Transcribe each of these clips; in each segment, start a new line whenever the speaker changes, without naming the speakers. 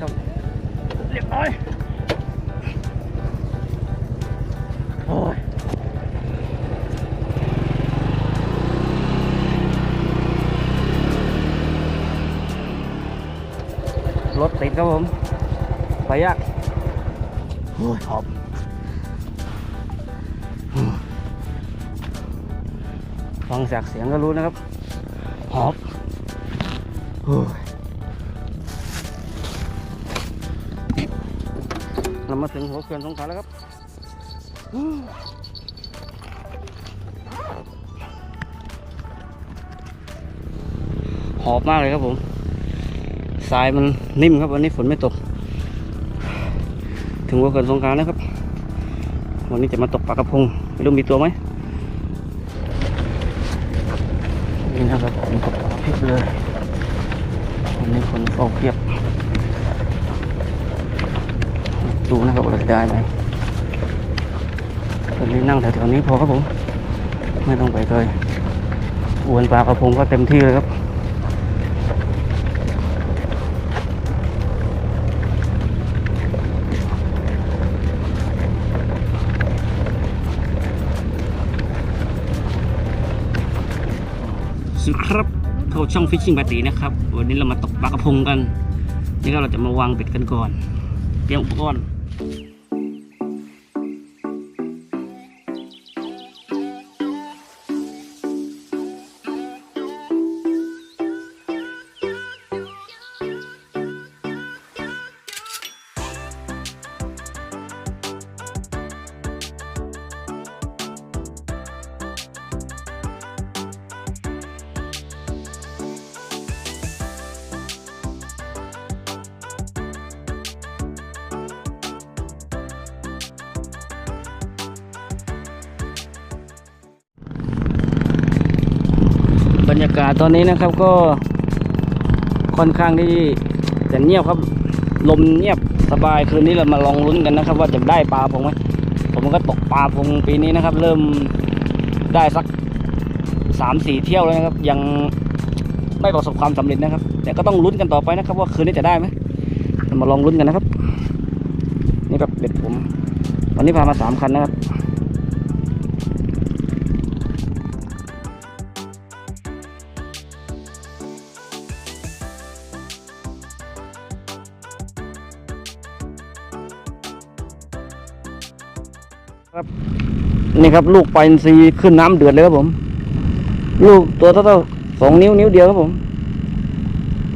ครับเรียบร้อยโอ้ยรถติดครับผม ไปยากโอ้ยหอบฟังจากเสียงก็รู้นะครับ หอบโอ้ย เรามาถึงหัวเขื่อนสงขลาแล้วครับหอบมากเลยครับผมทรายมันนิ่มครับวันนี้ฝนไม่ตก ถึงหัวเขื่อนสงขลาแล้วครับ วันนี้จะมาตกปลากระพงไม่รู้มีตัวไหม ดูนะครับว่าจะได้ไหมตอนนี้นั่งแถวๆนี้พอครับผม ไม่ต้องไปเลยอวนปลากระพงก็เต็มที่เลยครับสวัสดีครับโทรช่องฟิชชิ่งปาตีนะครับ วันนี้เรามาตกปลากระพงกัน นี่ก็เราจะมาวางเบ็ดกันก่อน เตรียมอุปกรณ์ บ รยากาศตอนนี้นะครับก็ค่อนข้างที่จะเงียบครับ ลมเงียบสบายคืนนี้เรามาลองลุ้นกันนะครับ ว่าจะได้ปลาพงไหมผมก็ตกปลาพงปีนี้นะครับ เริ่มได้สักสามสี่เที่ยวแล้วนะครับ ยังไม่ประสบความสำเร็จนะครับ แต่ก็ต้องลุ้นกันต่อไปนะครับ ว่าคืนนี้จะได้ไหมมาลองลุ้นกันนะครับ นี่ครับเบ็ดผม วันนี้พามาสามคันนะครับ นี่ครับ ลูกปลาอินทรีขึ้นน้ำเดือดเลยครับผม ลูกตัวเท่าๆสองนิ้วนิ้วเดียวครับผม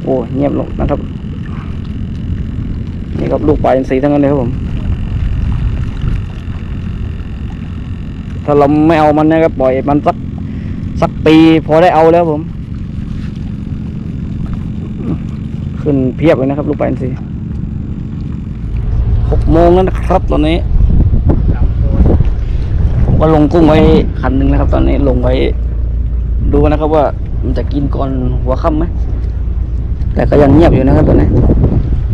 โอ้เงียบลงนะครับ นี่ครับลูกปลาอินทรีทั้งนั้นเลยครับผม ถ้าเราไม่เอามันนะครับปล่อยมันสักสักปีพอได้เอาแล้วผม ขึ้นเพียบเลยนะครับ ลูกปลาอินทรีหกโมงแล้วนะครับ ตอนนี้ ผมก็ลงกุ้งไว้คันหนึ่งนะครับ ตอนนี้ลงไว้ ดูนะครับว่ามันจะกินก่อนหัวค่ำไหมแต่ก็ยังเงียบอยู่นะครับตอนนี้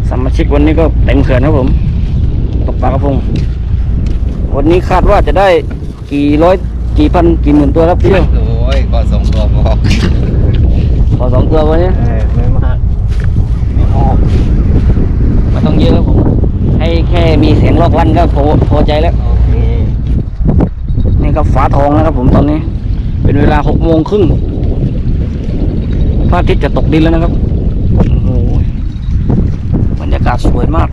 สมาชิกวันนี้ก็เต็มเขื่อนครับผมตกปลากระพงวันนี้คาดว่าจะได้กี่ร้อยกี่พันกี่หมื่นตัวครับพี่เลี้ยว
โอ้ยก็ส่งตัวพอ
ขอสองตัววันนี้
เออไม่มาก
ไม่พอไม่ต้องเยอะครับผม ให้แค่มีเสียงลอกลั่นก็พอพอใจแล้ว ก็ฟ้าทองนะครับผมตอนนี้ เป็นเวลาหกโมงครึ่งพระอาทิตย์จะตกดินแล้วนะครับโอ้โหบรรยากาศสวยมาก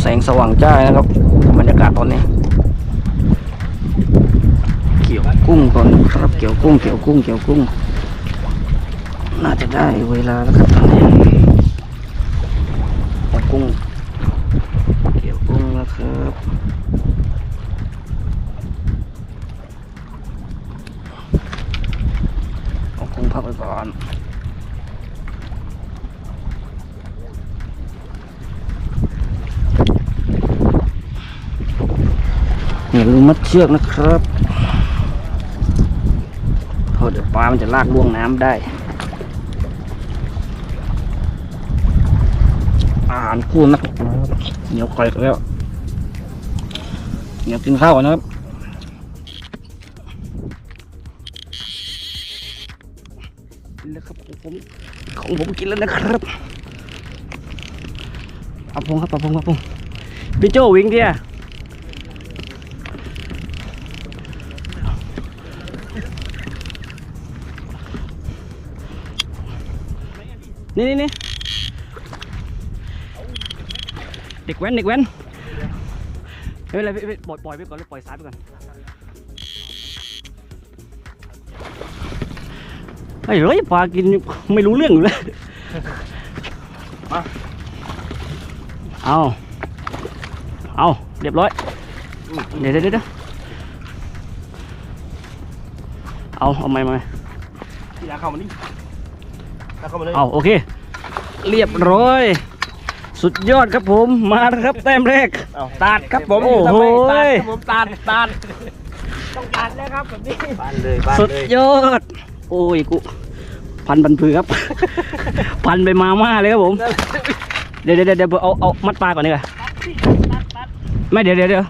แสงสว่างจ้านะครับ บรรยากาศตอนนี้ เกี่ยวกุ้งก่อนนะครับเกี่ยวกุ้งเกี่ยวกุ้งเกี่ยวกุ้ง น่าจะได้เวลาแล้วครับตอนนี้เกี่ยวกุ้ง อย่าลืมมัดเชือกนะครับเพราะเดี๋ยวปลามันจะลากล่วงน้ำได้อาหารคู่นักเหนียวไก่แล้วเหนียวกินข้าวก่อนนะครับกินแล้วครับของผมของผมกินแล้วนะครับปะพงครับปะพงปะพงพี่โจวิ่งเดีย นี่นี่นี่เด็กแว้นเด็กแว้นไม่เป็นไรพี่พี่ปล่อยปล่อยไปก่อนเลยปล่อยซ้ายไปก่อนไอ้เฮ้ยปลากินไม่รู้เรื่องอยู่เลยเอาเอาเรียบร้อย เดี๋ยวเดี๋ยวเดี๋ยวเอาเอาไม่ไม่
พี่ยาเข้ามานี่ยา เข้ามาเลย
เอาโอเค เรียบร้อย สุดยอดครับผมมาแล้วครับแต้มแรก
เอา
ตัดครับผม
โอ้
โอ้
โห
โห
ตัดครับผมตัดตัดต้องตัดนะครับแบบนี้บ้านเลยบ้าน
สุด
เลย
ยอด โอ้ยกูพันบันพือครับ พันไปมาม่าเลยครับผม เดี๋ยวเดี๋ยวเดี๋ยวเอาเอามัดปลาก่อนดีกว่าไม่เดี๋ยวเดี๋ยวเดี๋ยว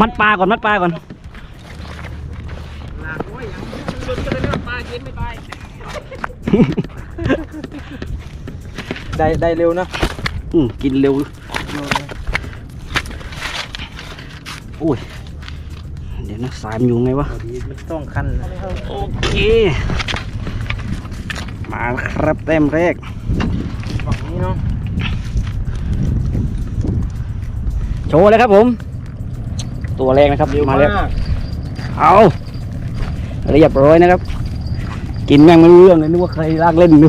มัดปลาก่อนมัดปลาก่อน
หลักไว้อย่างนี้สุดก็เลยไม่ว่าปลากินไม่ตาย ได้ได้เร็วนะ
อืมกินเร็วโอ้ย เดี๋ยวนะสายมันอยู่ไงวะ
ดีมันต้องคัน
โอเค มาครับแต้มแรก
ฝั่งนี้เนาะ
โชว์เลยครับผม ตัวแรกนะครับ
เร็ว
มา
มา
แล้ว
ก
เอาเรียบร้อยนะครับ กินแม่งไม่รู้เรื่องเลยนึกว่าใครลากเล่นดู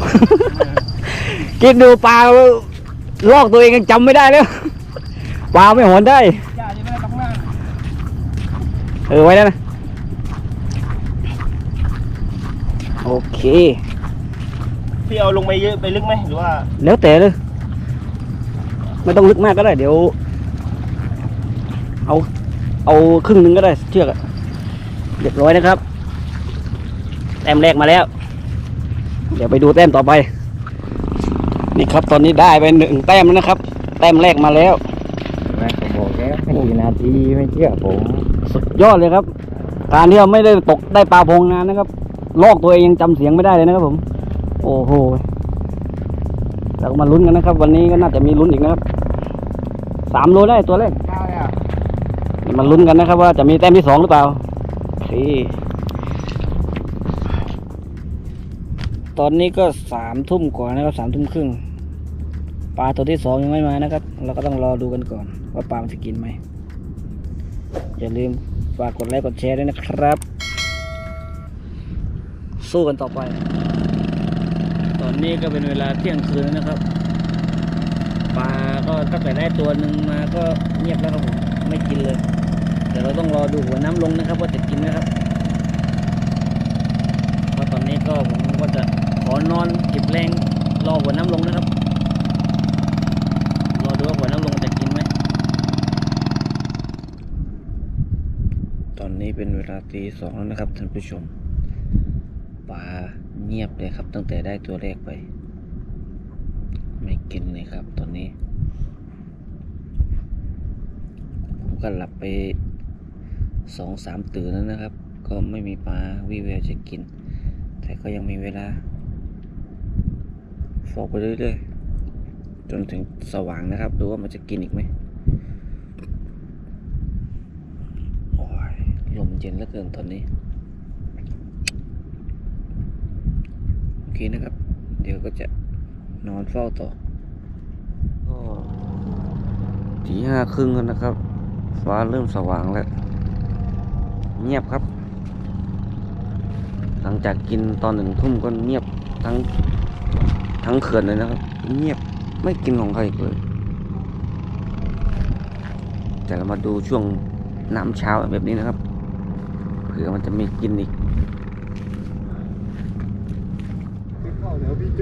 กินดูปลาลอกตัวเองยังจำไม่ได้แล้วปลาไม่หอนได้
ย่าจะไม่ได้ต้องหน้า
เออไว้แล้วนะโอเค
พี่เอาลงไปเยอะไปลึกไหมหรือว่า
แล้วแต่เลยไม่ต้องลึกมากก็ได้ เดี๋ยว เอา เอาครึ่งหนึงก็ได้เชือกอะเรียบร้อยนะครับ แต้มแรกมาแล้ว เดี๋ยวไปดูแต้มต่อไป นี่ครับตอนนี้ได้ไปหนึ่งแต้มแล้วนะครับ แต้มแรกมาแล้ว
แม่ผมบอกแค่กี่นาทีไม่เชื่อผม
สุดยอดเลยครับการที่เราไม่ได้ตกได้ปลาพงนานนะครับ ลอกตัวเองยังจำเสียงไม่ได้เลยนะครับผม โอ้โหเราก็มาลุ้นกันนะครับ วันนี้ก็น่าจะมีลุ้นอีกนะครับสามโลได้ตัวแรก
ได้อะ
นี่มาลุ้นกันนะครับ ว่าจะมีแต้มที่สองหรือเปล่าโตอนนี้ก็สามทุ่มกว่านะครับสามทุ่มครึ่งปลาตัวที่สองยังไม่มานะครับ เราก็ต้องรอดูกันก่อน ว่าปลามันจะกินไหมอย่าลืมฝากกดไลค์กดแชร์ด้วยนะครับ สู้กันต่อไป ตอนนี้ก็เป็นเวลาเที่ยงคืนนะครับปลาก็ตั้งแต่ได้ตัวหนึ่งมาก็เงียบแล้วครับผมไม่กินเลย เดี๋ยวเราต้องรอดูหัวน้ำลงนะครับ ว่าจะกินไหมครับเพราะตอนนี้ก็ผมก็จะขอ นอนเก็บแรงรอหัวน้ำลงนะครับ รอดูว่าหัวน้ำลงจะกินไหม ตอนนี้เป็นเวลาตีสองแล้วนะครับท่านผู้ชมปลาเงียบเลยครับ ตั้งแต่ได้ตัวแรกไป ไม่กินเลยครับ ตอนนี้ ผมก็หลับไปสองสามตื่นแล้วนะครับ ก็ไม่มีปลาวิเวลจะกิน แต่ก็ยังมีเวลา ฟอกไปเรื่อยๆ จนถึงสว่างนะครับ ดูว่ามันจะกินอีกไหมโอ้ยลมเย็นเหลือเกินตอนนี้ โอเคนะครับ เดี๋ยวก็จะนอนเฝ้าต่อก็ทีห้าครึ่งแล้วนะครับ ฟ้าเริ่มสว่างแล้ว เงียบครับ หลังจากกินตอนหนึ่งทุ่มก็เงียบทั้ง ทั้งเขื่อนเลยนะครับ เงียบไม่กินของใครเลยแต่เรามาดูช่วงน้ำเช้าแบบนี้นะครับ เผื่อมันจะมีกินอีก
เดี๋ยวพี่โจ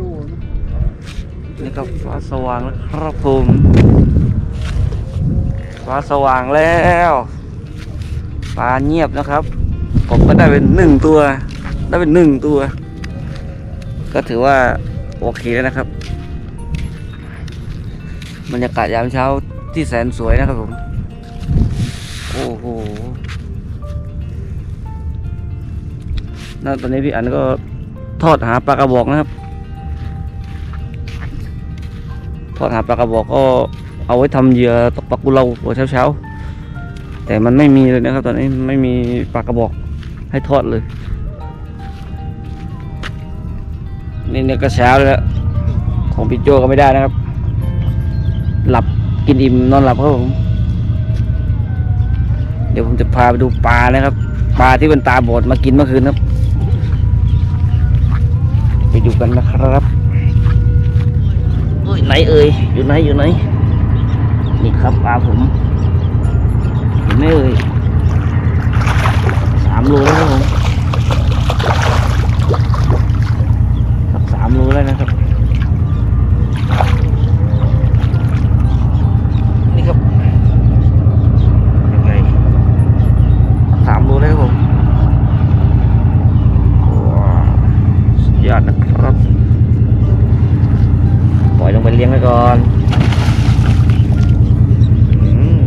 นี่ก็ฟ้าสว่างแล้วครับผมฟ้าสว่างแล้วปลาเงียบนะครับ ผมก็ได้เป็นหนึ่งตัว ได้เป็นหนึ่งตัว ก็ถือว่า โอเคแล้วนะครับบรรยากาศยามเช้าที่แสนสวยนะครับผม โอ้โหน่าตอนนี้พี่อันก็ทอดหาปลากระบอกนะครับ ทอดหาปลากระบอกก็เอาไว้ทำเหยื่อตกปลากุเลาหัวเช้าๆ แต่มันไม่มีเลยนะครับ ตอนนี้ไม่มีปลากระบอกให้ทอดเลย เนี่ยก็เช้าแล้ว ของพี่โจก็ไม่ได้นะครับ หลับกินอิ่มนอนหลับครับผม เดี๋ยวผมจะพาไปดูปลานะครับ ปลาที่เป็นตาบอดมากินเมื่อคืนครับ ไปดูกันนะครับเอ้ยไหนเอ่ยอยู่ไหนอยู่ไหน นี่ครับปลาผมเห็นไหมเอ่ยสามโลแล้วครับผมครับสามโลแล้วนะครับ นี่ครับยังไงสามโลแล้วครับผมว้าวสุดยอดนะครับ ปล่อยลงไปเลี้ยงไว้ก่อนอืม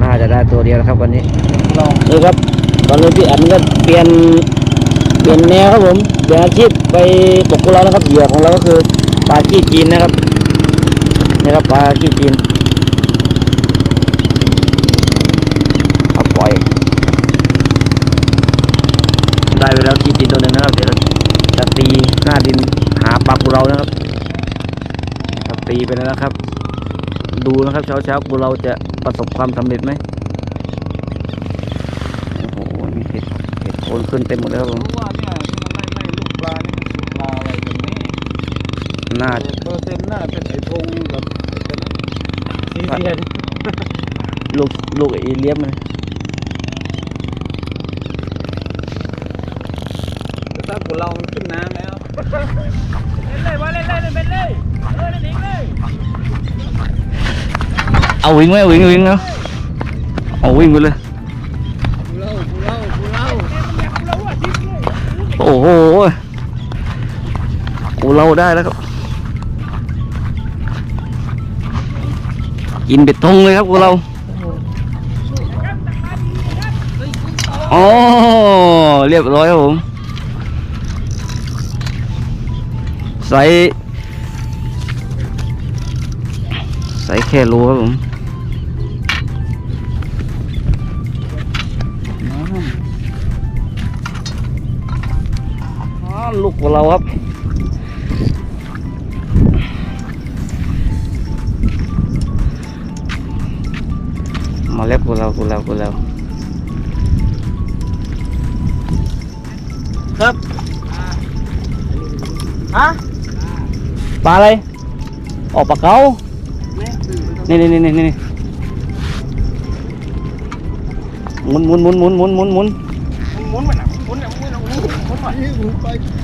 น่าจะได้ตัวเดี ยวนะครับวันนี้ลองดูครับ ตอนนี้พี่อันก็เปลี่ยนเปลี่ยนแนวครับผมเปลี่ยนอาชีพไปตกของเรานะครับเหยื่อของเราก็คือปลาขี้จีนนะครับนี่ครับปลาขี้จีนเอาปล่อย ได้ไปแล้วขี้จีนตัวหนึ่งนะครับเดี๋ยวจะตีหน้าดินหาปลากุเรานะครับครับตีไปแล้วนะครับ ดูนะครับเช้าเช้าๆกุเราจะประสบความสำเร็จไหมโอ้โหมีเห็ดเห็ดโค นขึ้นเต็มหมดเลยครับผม
รู้ว่าเนี่ยที่มันไล่ไล่ลูกปลานี่มันปลาอะไรกันแน่
น่าจะ
เปอร์เซ็นต์น่าเป็นไอ้พงกับซีเซียน
ลูกลูกเอเลียมมัน
แต่ถ้าพวกเรามันขึ้นน้ำแล้วเล่นเลยว่าเล่นเลยเล่นเลยเออเล่นอีกเลย
เอาวิ่งไหมเอาวิ่งวิ่งเอาเอาวิ่งไปเลย
กูเล่ากูเล่ากูเล่าเอ็มอยากกูเล่าอะทิ้งเลย
โอ้โหกูเราได้แล้วครับ กินเบ็ดทงเลยครับกูเราอ๋อเรียบร้อยครับผมใส่ใส่แค่รูครับผม ลูกของเราครับ มาเล็บกูเรากูเรากูเรา
ครับฮะ
ปลาอะไรออกปลาเก๋านี่นี่นี่นี่นี่หมุนหมุนหมุนหมุนหมุนหมุนหมุน
หมุนมันอะหมุนอะหมุนอะหมุนหมุนหมุนไปไปแล้วนี่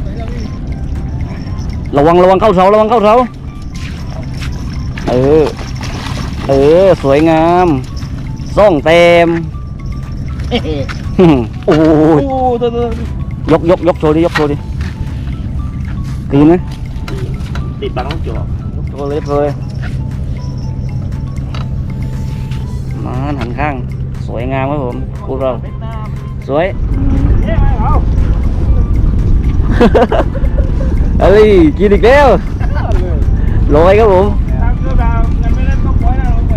ระวังระวังเข้าเสาระวังเข้าเสาเออ เออ สวยงามส่องเต็มโอ้โห
โอ้ตัวตัวย
กยกยกโชว์ดิยกโชว์ดิตีนไหม
ติดบังลูกจ่อย
กโชว์เลยเลยมาหันข้าง สวยงามครับผมพวกเรา
เวียดนาม
สวย
เฮ้ยเอา
เอ้ยกินอีกแล้ว
เลย
ลอยครับผม
ตามเสื้อดาวเงินไม่ได้ต้องปล่อยนะลงไป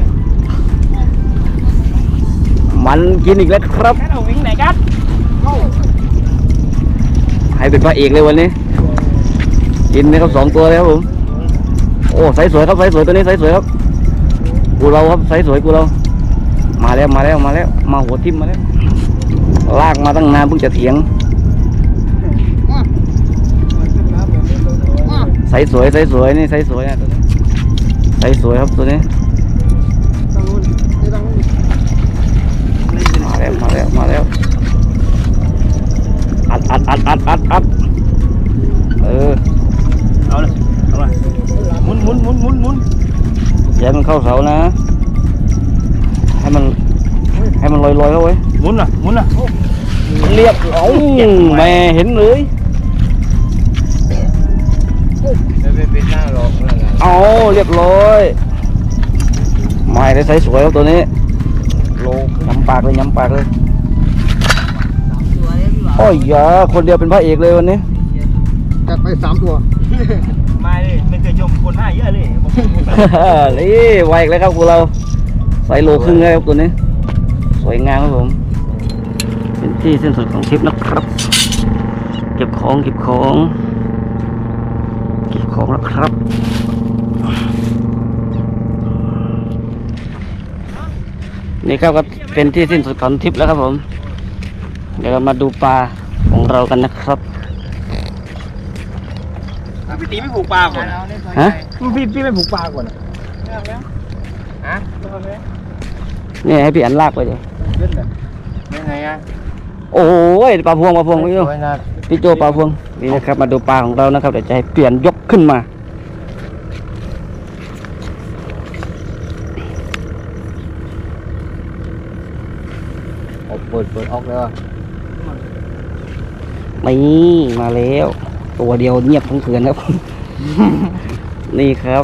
มันกินอีกแล้วครับ
แค่เอาวิ่งไหนกัน
ให้เป็นพระเอกเลยวันนี้ กินนะครับสองตัวเลยครับผม โอ้ไซส์สวยครับไซส์สวยตัวนี้ไซส์สวยครับกูเราครับไซส์สวยกูเรา มาแล้วมาแล้วมาแล้ว มาหัวทิ่มมาแล้วลากมาตั้งนานเพิ่งจะเถียง ไซส์สวยไซส์สวยนี่ไซส์สวยนะตัวนี้ไซส์สวยครับตัวนี้มาแล้วมาแล้วมาแล้วอัดอัดอัดอัดอัดอัดเออ
เอาเลยเอามาหมุนหมุนหมุนหมุนหมุน
อย่าให้มันเข้าเสานะให้มันให้มันลอยลอยๆเข้าไว้
หมุนอะหมุนอะ
เรียบร้อยแม่เห็นเลย
เอา
เรียบร้อยไม่ได้ใส่สวยครับตัวนี้โลย้ำปากเลยย้ำปากเลย
ตัวนี้พี่บ่
โอ้ยยาคนเดียวเป็นพระเอกเลยวันนี้
จัดไปสามตัว
มาเลยไม่เคยชมคนหน้าเยอะเลยบอก
นี่ไวอีกแล้วครับพวกเราใส่โลครึ่งเลยครับตัวนี้ สวยงามครับผมเป็นที่สิ้นสุดของทริปนะครับ เก็บของเก็บของ เก็บของแล้วครับ นี่ครับก็เป็นที่สิ้นสุดของทริปแล้วครับผม เดี๋ยวเรามาดูปลาของเรากันนะครับ
พี่ตีไม่ผูกปลาก่อน
ฮะ
พี่พี่ไม่ผูกปลาก่อนฮะ
นี่ให้พี่อันลากไปเดี๋ยว
ยังไงอะ
โอ้ยปลาพวงปลาพวงพี่โจ
สวยนะ
พี่โจปลาพวงนี่นะครับมาดูปลาของเรานะครับเดี๋ยวจะให้เปลี่ยนยกขึ้นมา
อาเปิดเปิดออกเลยว่ะ
นี่มาแล้ว ตัวเดียวเงียบทั้งเขื่อนครับ นี่ครับ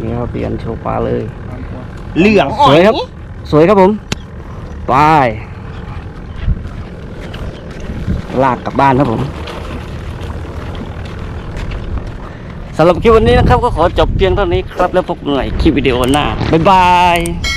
นี่ครับเปลี่ยนโชว์ปลาเลย
เหลือง
สวยครับ สวยครับผมไปลากกลับบ้านครับผมสำหรับคลิปวันนี้นะครับ ก็ขอจบเพียงเท่านี้ครับ แล้วพบกันใหม่คลิปวิดีโอหน้า บ๊ายบาย